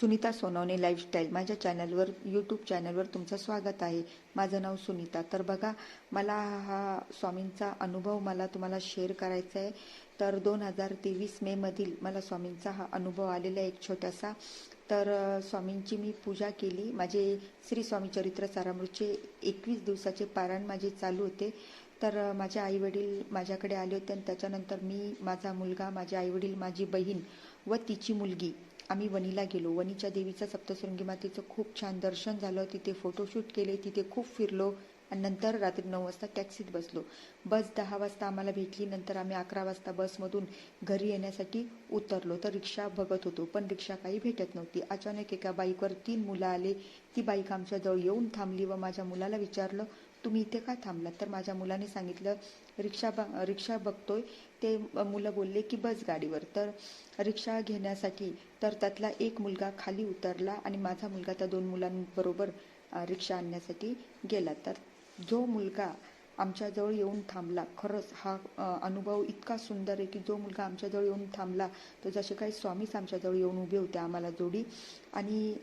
Sunita Sonawane lifestyle माझ्या चॅनलवर YouTube चॅनलवर तुमचं स्वागत आहे. माझं नाव सुनीता. तर बघा मला हा स्वामींचा अनुभव मला तुम्हाला शेअर करायचा आहे. तर दोन हजार तेवीस मेमधील मला स्वामींचा हा अनुभव आलेला आहे एक छोटासा. तर स्वामींची मी पूजा केली. माझे श्री स्वामी चरित्र सारामृतचे एकवीस दिवसाचे पारायण माझे चालू होते. तर माझे आईवडील माझ्याकडे आले होते आणि त्याच्यानंतर मी माझा मुलगा माझे आईवडील माझी बहीण व तिची मुलगी आम्ही वणीला गेलो. वणीच्या देवीचं सप्तशृंगी मातेचं खूप छान दर्शन झालं. तिथे फोटोशूट केले. तिथे खूप फिरलो आणि नंतर रात्री नऊ वाजता टॅक्सीत बसलो. बस दहा वाजता आम्हाला भेटली. नंतर आम्ही अकरा वाजता बसमधून घरी येण्यासाठी उतरलो. तर रिक्षा बघत होतो पण रिक्षा काही भेटत नव्हती. अचानक एका बाईकवर तीन मुलं आले. ती बाईक आमच्याजवळ येऊन थांबली व माझ्या मुलाला विचारलं तुम्ही इथे का थांबलात? तर माझ्या मुलाने सांगितलं रिक्षा ब रिक्षा बघतोय. ते मुलं बोलले की बस गाडीवर. तर रिक्षा घेण्यासाठी तर त्यातला एक मुलगा खाली उतरला आणि माझा मुलगा त्या दोन मुलांबरोबर रिक्षा आणण्यासाठी गेला. तर जो मुलगा आमच्याजवळ येऊन थांबला खरंच हा अनुभव इतका सुंदर आहे की जो मुलगा आमच्याजवळ येऊन थांबला तो जसे काही स्वामीच आमच्याजवळ येऊन उभे होते आम्हाला जोडी. आणि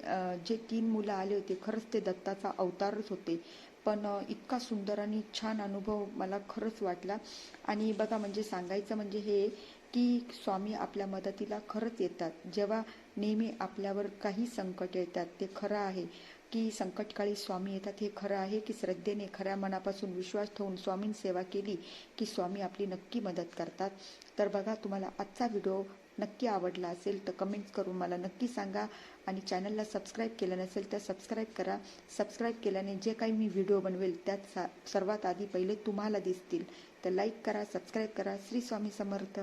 जे तीन मुलं आले होते खरंच ते दत्ताचा अवतारच होते. पण इतका सुंदर आणि छान अनुभव मला खरंच वाटला. आणि बघा म्हणजे सांगायचं म्हणजे हे की स्वामी आपल्या मदतीला खरंच येतात. जेव्हा नेहमी आपल्यावर काही संकट येतात ते खरं आहे की संकटकाळी स्वामी येतात हे खरं आहे की श्रद्धेने खऱ्या मनापासून विश्वास ठेवून स्वामीं सेवा केली की स्वामी आपली नक्की मदत करतात. तर बघा तुम्हाला आजचा व्हिडिओ नक्की आवडला असेल तर कमेंट्स करून मला नक्की सांगा. आणि चॅनलला सबस्क्राईब केलं नसेल तर सबस्क्राईब करा. सबस्क्राईब केल्याने जे काही मी व्हिडिओ बनवेल त्यात सा सर्वात आधी पहिले तुम्हाला दिसतील. तर लाईक करा सबस्क्राईब करा. श्री स्वामी समर्थ.